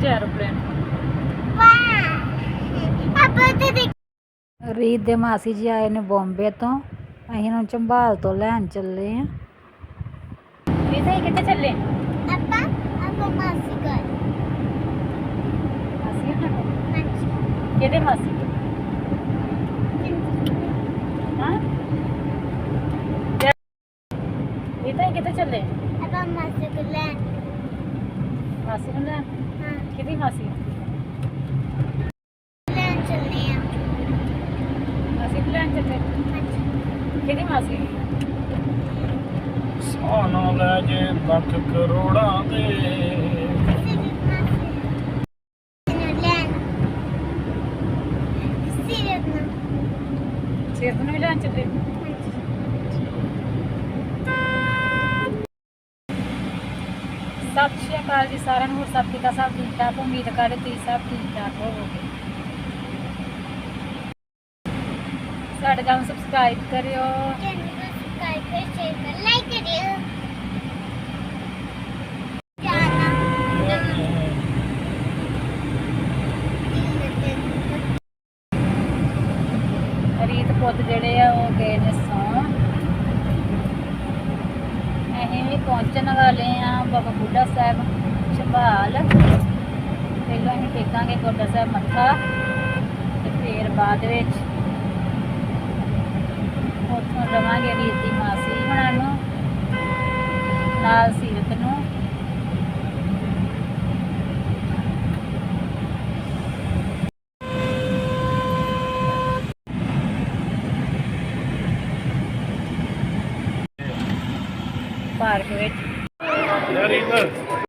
ਤੇ ਦੇਖ ਰੀਤ ਦੇ ਮਾਸੀ ਜੀ ਆਏ ਨੇ ਬੰਬੇ ਤੋਂ। ਅਸੀਂ ਉਹਨਾਂ ਨੂੰ ਚੰਬਾਲ ਤੋਂ ਲੈਣ ਚੱਲੇ ਆ। ਇਹ ਤਾਂ ਕਿੱਥੇ ਚੱਲੇ? ਆਪਾਂ ਆਪਾਂ ਮਾਸੀ ਘਰ। ਮਾਸੀ ਉਹਨਾਂ ਕੋਲ ਹਾਂਜੀ। ਕਿਹਦੇ ਮਾਸੀ? ਹਾਂ? ਇਹ ਤਾਂ ਕਿੱਥੇ ਚੱਲੇ? ਆਪਾਂ ਮਾਸੀ ਕੋਲ ਲੈਣ। ਮਾਸੀ ਨੂੰ ਲੈਣ। ਹਾਂ ਕਿਹਦੀ ਮਾਸੀ ਲੈਣ ਚੱਲੇ ਆ। ਮਾਸੀ ਨੂੰ ਲੈਣ ਚੱਲੇ ਕਿਹਦੀ ਮਾਸੀ ਸੋਨਾ ਲੈ ਜੇ ਲੱਖ ਕਰੋੜਾਂ ਦੇ। ਅਸੀਂ ਵੀ ਮਾਸੀ ਨੂੰ ਲੈਣ। ਸਿਰਤ ਨਾ। ਸਿਰਫ ਨੂੰ ਵੀ ਲੈਣ ਚੱਲੇ। ਸਤਿ ਸ਼੍ਰੀ ਅਕਾਲ ਜੀ ਸਾਰਿਆਂ ਨੂੰ ਹੋਰ ਸਭ ਕਿੱਦਾਂ ਸਭ ਠੀਕ ਠਾਕ? ਉਮੀਦ ਕਰਦੇ ਤੁਸੀਂ ਸਭ ਠੀਕ ਠਾਕ ਹੋਵੋਗੇ। ਸਾਡੇ ਚੈਨਲ ਸਬਸਕ੍ਰਾਈਬ ਕਰਿਓ। ਚੈਨਲ ਸਬਸਕ੍ਰਾਈਬ ਕਰ ਸ਼ੇਅਰ ਕਰ ਲਾਈਕ ਕਰਿਓ। ਰੀਤ ਪੁੱਤ ਜਿਹੜੇ ਆ ਉਹ ਗਏ ਨੇ ਸੌਂ ਅਸੀਂ ਵੀ ਪਹੁੰਚਣ ਵਾਲੇ ਆ ਬਾਬਾ ਬੁੱਢਾ ਸਾਹਿਬ ਛਬਾਲ ਪਹਿਲਾਂ ਹੀ ਟੇਕਾਂਗੇ ਗੁਰਦਾ ਸਾਹਿਬ ਮੱਥਾ ਤੇ ਫਿਰ ਬਾਅਦ ਵਿੱਚ ਉੱਥੋਂ ਲਵਾਂਗੇ ਰੀਤ ਦੀ ਮਾਸੀ ਹੁਣਾਂ ਨੂੰ, ਨਾਲ ਸੀਰਤ ਨੂੰ। ਪਾਰਕ ਵਿੱਚ। ਯਾਰ ਇਧਰ।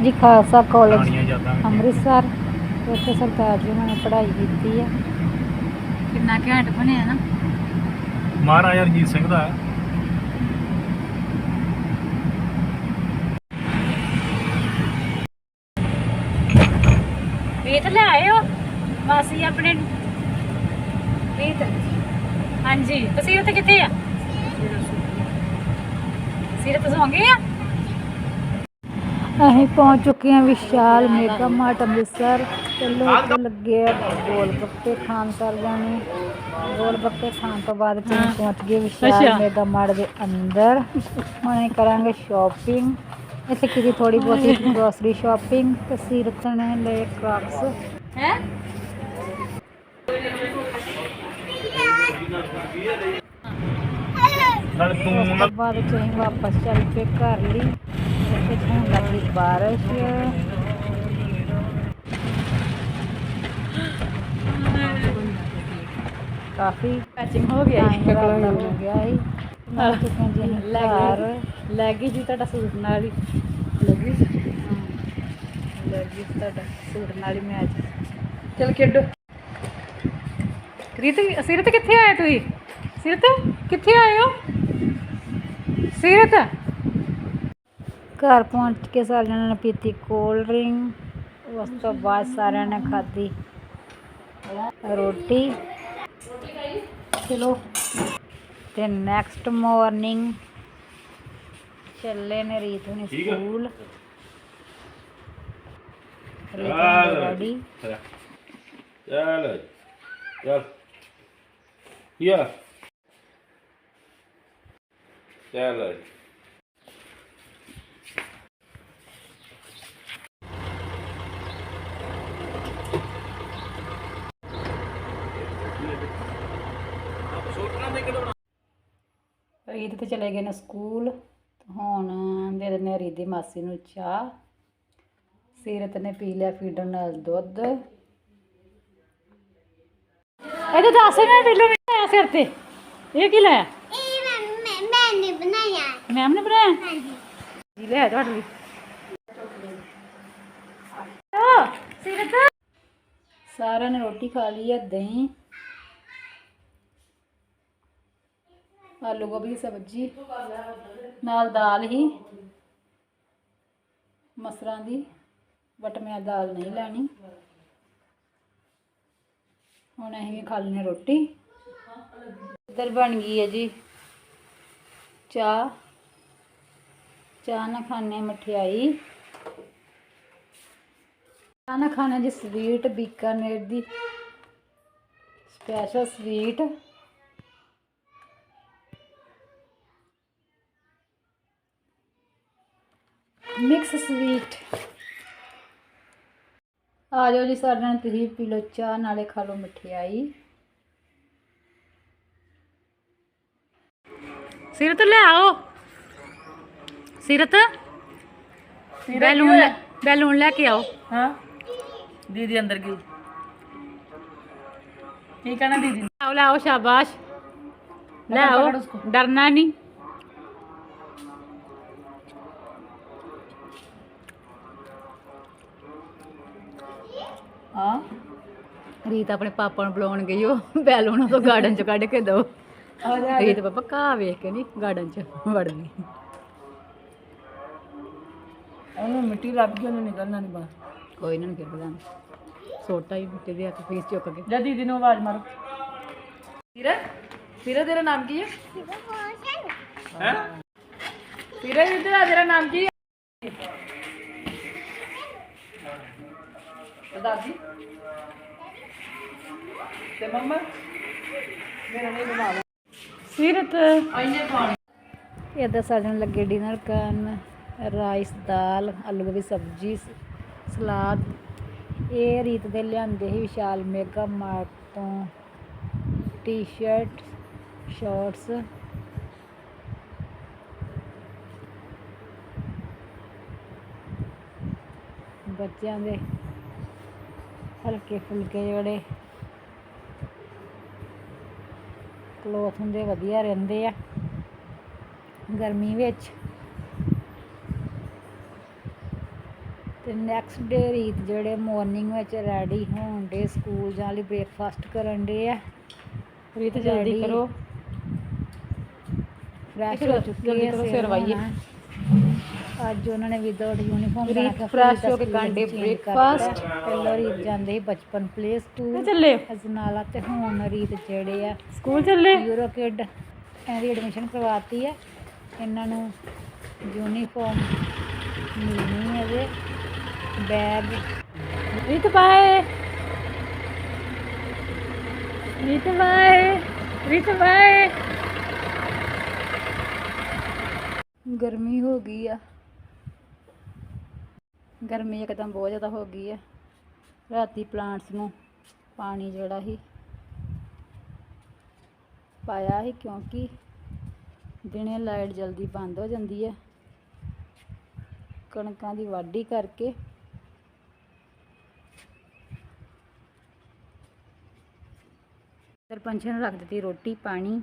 ਆ ਜੀ ਖਾਲਸਾ ਕਾਲਜ। ਅੰਮ੍ਰਿਤਸਰ ਉੱਥੇ ਸਰਦਾਰ ਜੀ ਨੇ ਪੜ੍ਹਾਈ ਕੀਤੀ ਆ ਕਿੰਨਾ ਘੈਂਟ ਬਣਿਆ ਨਾ ਮਹਾਰਾਜਾ ਰਣਜੀਤ ਸਿੰਘ ਦਾ ਹੈ। ਰੀਤ ਲੈ ਆਇਓ ਮਾਸੀ ਆਪਣੇ ਨੂੰ। ਰੀਤ ਹਾਂਜੀ ਤੇ ਸੀਰਤ ਕਿੱਥੇ ਆ ਸੀਰਤ ਸੌਂ ਗਈ ਆ ਅਸੀਂ ਪਹੁੰਚ ਚੁੱਕੇ ਹਾਂ ਵਿਸ਼ਾਲ ਮੇਗਾ ਮਾਰਟ ਅੰਮ੍ਰਿਤਸਰ। ਚਲੋ ਇੱਥੇ ਲੱਗੇ ਆ ਗੋਲ ਗੱਪੇ ਖਾਣ ਕਰ ਜਾਣੇ। ਗੋਲ ਗੱਪੇ ਖਾਣ ਤੋਂ ਬਾਅਦ ਫਿਰ ਅਸੀਂ ਪਹੁੰਚ ਗਏ ਵਿਸ਼ਾਲ। ਮੇਗਾ ਮਾਰਟ ਦੇ ਅੰਦਰ। ਹੁਣ ਅਸੀਂ ਕਰਾਂਗੇ ਸ਼ਾਪਿੰਗ ਇੱਥੇ ਕੀਤੀ ਥੋੜੀ ਬਹੁਤੀ ਗਰੋਸਰੀ ਸ਼ਾਪਿੰਗ ਤੇ ਸੀਰਤ ਨੇ ਲਏ ਕ੍ਰਾਕਸ ਹੈ? ਨਾਲ ਤੂੰ ਤੋਂ ਬਾਅਦ ਚ ਅਸੀਂ ਵਾਪਸ ਚੱਲ ਪਏ ਘਰ ਲਈ। ਇੱਥੇ ਹੋਣ ਲੱਗੀ ਬਾਰਿਸ਼ ਕਾਫੀ ਪੈਚਿੰਗ ਹੋ ਗਿਆ ਟਾਈਮ ਲੱਗਦਾ ਹੋ ਗਿਆ ਸੀ ਮੈਂ ਚੁੱਕਾਂ ਜੀ ਅਸੀਂ ਘਰ। ਲੱਗੀ ਜੀ ਤੁਹਾਡਾ ਸੂਟ ਨਾਲ ਹੀ। ਲੱਗੀ ਲੱਗੀ ਤੁਹਾਡਾ ਸੂਟ ਨਾਲ ਹੀ ਮੈਚ ਚਲ ਖੇਡੋ। ਰੀਤ ਸੀਰਤ ਕਿੱਥੇ ਆਏ ਤੁਸੀਂ? ਸੀਰਤ ਕਿੱਥੇ ਆਏ ਹੋ? ਸੀਰਤ। ਘਰ ਪਹੁੰਚ ਕੇ ਸਾਰਿਆਂ ਨੇ ਪੀਤੀ ਕੋਲਡ ਡਰਿੰਕ ਉਸ ਤੋਂ ਬਾਅਦ ਸਾਰਿਆਂ ਨੇ ਖਾਧੀ ਰੋਟੀ। ਚਲੋ ਤੇ ਨੈਕਸਟ ਮਾਰਨਿੰਗ ਚੱਲੇ ਨੇ ਰੀਤ ਆ। ਸਕੂਲ। ਚੱਲ। ਰੈਡੀ ਚੱਲ ਚੱਲ। ਯਾ ਚੱਲ। ਪ੍ਰੀਤ ਤੇ ਚਲੇ ਗਏ ਨੇ ਸਕੂਲ। ਹੁਣ ਦੇ ਦਿੰਦੇ ਰੀ ਦੀ ਮਾਸੀ ਨੂੰ ਚਾ ਸੀਰਤ ਨੇ ਪੀ ਲਿਆ ਫੀਡਰ ਨਾਲ ਦੁੱਧ। ਇਹਦੇ ਦੱਸ ਮੈਂ ਬਿੱਲੂ ਨੇ ਆਇਆ ਸਿਰ ਤੇ। ਇਹ ਕੀ ਲਾਇਆ? ਇਹ ਮੈਂ ਮੈਂ ਨੇ ਬਣਾਇਆ। ਮੈਮ ਨੇ ਬਣਾਇਆ? ਤੁਹਾਡੇ ਸਾਰਿਆਂ ਨੇ ਰੋਟੀ ਖਾ ਲਈ ਹੈ ਦਹੀਂ। ਆਲੂ ਗੋਭੀ, ਸਬਜ਼ੀ, ਨਾਲ ਦਾਲ ਹੀ। ਮਸਰਾਂ ਦੀ ਬਟ ਮੈਂ ਦਾਲ ਨਹੀਂ ਲੈਣੀ। ਹੁਣ ਅਸੀਂ ਖਾ ਲੈਣੇ ਰੋਟੀ। ਇੱਧਰ ਬਣ ਗਈ ਹੈ ਜੀ ਚਾਹ। ਚਾਹ ਨਾ ਖਾਣੇ ਮਠਿਆਈ। ਚਾਹ ਨਾ ਖਾਣੇ ਜੀ ਸਵੀਟ ਬੀਕਾਨੇਰ ਦੀ ਸਪੈਸ਼ਲ ਸਵੀਟ ਮਿਕਸ ਸਵੀਟ। ਆ ਜਾਓ ਜੀ ਸਾਡੇ ਨਾਲ ਤੁਸੀਂ ਪੀ ਲਓ ਚਾਹ ਨਾਲੇ ਖਾ ਲਓ ਮਠਿਆਈ। ਸਿਰਤ ਲੈ ਆਓ। ਸਿਰਤ ਬੈਲੂਨ ਲੈ- ਬੈਲੂਨ ਲੈ ਕੇ ਆਓ। ਹਾਂ ਦੀਦੀ ਅੰਦਰ ਗਈ ਕੀ ਕਹਿਣਾ ਦੀਦੀ? ਆਓ ਲਾਓ ਸ਼ਾਬਾਸ਼। ਲੈ ਆਓ ਡਰਨਾ ਨਹੀਂ। ਹਾਂ ਰੀਤ ਆਪਣੇ ਪਾਪਾ ਨੂੰ ਬੁਲਾਉਣ ਗਈ ਉਹ ਬੈਲ ਉਹਨਾਂ ਗਾਰਡਨ ਚ ਕੱਢ ਕੇ ਦੋ ਆ ਰੀਤ ਪਾਪਾ ਘਾਹ ਵੇਖ ਕੇ ਨਹੀਂ ਗਾਰਡਨ ਚ ਵੜਨੀ ਉਹਨੂੰ ਮਿੱਟੀ ਲੱਗ ਗਈ ਉਹਨੇ ਨਿਕਲਣਾ ਨਹੀਂ ਬਾਹਰ। ਕੋਈ ਇਹਨਾਂ ਨੂੰ ਕਿਹੜਾ ਲੈਣਾ ਸੋਟਾ ਹੀ ਮਿੱਟੀ ਦੇ ਹੱਥ ਫੇਸ ਚੁੱਕ ਕੇ। ਜਾ ਦੀਦੀ ਆਵਾਜ਼ ਮਾਰੋ। ਸੀਰਾ ਸੀਰਾ ਤੇਰਾ ਨਾਮ ਕੀ ਹੈ? ਸੀਰਾ ਇੱਧਰ ਆ ਤੇਰਾ ਨਾਮ ਕੀ ਹੈ ਤੇ ਦਾਦੀ। ਤੇ ਮੰਮਾ ਮੇਰਾ ਨਹੀਂ ਬਣਾ ਲਓ। ਸੀਰਤ। ਆਈਨੇ ਪਾਣੀ ਇਹਦਾ ਸਾਡਨ ਲੱਗੇ ਡਿਨਰ ਕਰਨ। ਰਾਈਸ ਦਾਲ ਆਲੂ ਗੋਭੀ ਸਬਜ਼ੀ ਸਲਾਦ। ਇਹ ਰੀਤ ਦੇ ਲਿਆਂਦੇ ਹੀ ਵਿਸ਼ਾਲ ਮੇਗਾ ਮਾਰਟ ਤੋਂ। T-shirt shorts. ਬੱਚਿਆਂ ਦੇ ਹਲਕੇ ਫੁਲਕੇ ਜਿਹੜੇ ਕਲੋਥ ਹੁੰਦੇ ਵਧੀਆ ਰਹਿੰਦੇ ਆ। ਗਰਮੀ ਵਿੱਚ। ਤੇ ਨੈਕਸਟ ਡੇ ਰੀਤ ਜਿਹੜੇ ਮਾਰਨਿੰਗ ਵਿੱਚ ਰੈਡੀ ਹੋਣ ਦੇ ਸਕੂਲ ਜਾਣ ਲਈ ਬ੍ਰੇਕਫਾਸਟ ਕਰਨ ਦੇ ਆ। ਰੀਤ ਜਲਦੀ ਕਰੋ। ਫਰੈਸ਼ ਹੋ ਚੁੱਕੀ ਜਲਦੀ ਹੈ ਕਰੋ, ਸਿਰ। ਵਾਹੀਏ ਅੱਜ ਉਹਨਾਂ ਨੇ ਵਿਦਆਊਟ ਯੂਨੀਫਾਰਮ ਰੀਤ fresh ਹੋ ਕੇ ਕਾਂਡੇ breakfast। ਪਹਿਲਾਂ ਰੀਤ ਜਾਂਦੇ ਸੀ ਬਚਪਨ ਪਲੇ ਸਕੂਲ ਚੱਲੇ। ਅਜਨਾਲਾ ਤੇ ਹੁਣ ਰੀਤ ਜਿਹੜੇ ਆ ਸਕੂਲ ਚੱਲੇ? ਯੂਰੋ ਕਿਡ ਇਹਦੀ ਐਡਮਿਸ਼ਨ ਕਰਵਾਤੀ ਹੈ ਇਹਨਾਂ ਨੂੰ ਯੂਨੀਫਾਰਮ ਮਿਲਣੀ ਹੈ ਜੇ bag Reet bye Reet bye Reet bye ਗਰਮੀ ਹੋ ਗਈ ਆ। ਗਰਮੀ ਇੱਕਦਮ ਬਹੁਤ ਜ਼ਿਆਦਾ ਹੋ ਗਈ ਆ। ਰਾਤੀ ਪਲਾਂਟਸ ਨੂੰ ਪਾਣੀ ਜਿਹੜਾ ਸੀ ਪਾਇਆ ਸੀ ਕਿਉਂਕਿ ਦਿਨੇ ਲਾਈਟ ਜਲਦੀ ਬੰਦ ਹੋ ਜਾਂਦੀ ਹੈ ਕਣਕਾਂ ਦੀ ਵਾਢੀ ਕਰਕੇ ਸਰਪੰਚ ਨੇ ਰੱਖ ਦਿੱਤੀ ਰੋਟੀ ਪਾਣੀ।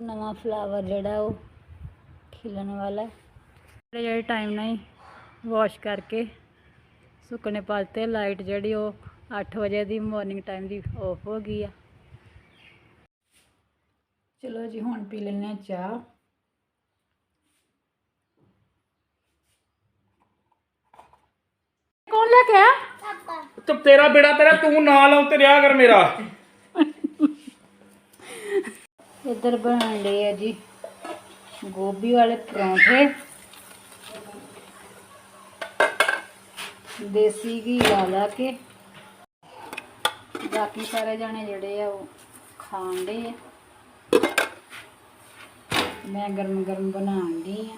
ਨਵਾਂ ਫਲਾਵਰ ਜਿਹੜਾ ਉਹ ਖਿਲਣ ਵਾਲਾ। ਹੈ। ਜਿਹੜੇ ਜਿਹੜੇ ਟਾਈਮ ਨਾਲ ਹੀ ਵਾਸ਼ ਕਰਕੇ ਸੁੱਕਣੇ ਪਾਤੇ ਲਾਈਟ ਜਿਹੜੀ ਉਹ 8 ਵਜੇ ਦੀ ਮਾਰਨਿੰਗ ਟਾਈਮ ਦੀ ਆਫ ਹੋ ਗਈ ਆ। ਚਲੋ ਜੀ ਹੁਣ ਪੀ ਲੈਂਦੇ ਹਾਂ ਚਾਹ। ਕੌਣ ਲੈ ਕੇ ਆ ਤੇ ਤੇਰਾ ਬੇੜਾ ਤੇਰਾ ਤੂੰ ਨਾਲ ਆਉ ਤੇ ਰਿਆ ਕਰ ਮੇਰਾ। ਇੱਧਰ ਬਣਾਉਣ ਲਈ ਆ ਜੀ ਗੋਭੀ ਵਾਲੇ ਪਰੌਂਠੇ। ਦੇਸੀ ਘੀ ਲਾ ਲਾ ਕੇ। ਬਾਕੀ ਸਾਰੇ ਜਾਣੇ ਜਿਹੜੇ ਆ ਉਹ ਖਾਣ ਦੇ ਆ। ਮੈਂ ਗਰਮ ਗਰਮ ਬਣਾਉਣ ਦੀ ਆ।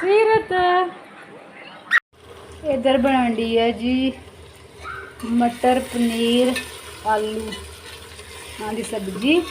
ਸੀਰਤ। ਇੱਧਰ ਬਣਾਉਣ ਦੀ ਹੈ ਜੀ ਮਟਰ, ਪਨੀਰ, ਆਲੂ। ਆਂ ਸਬਜ਼ੀ।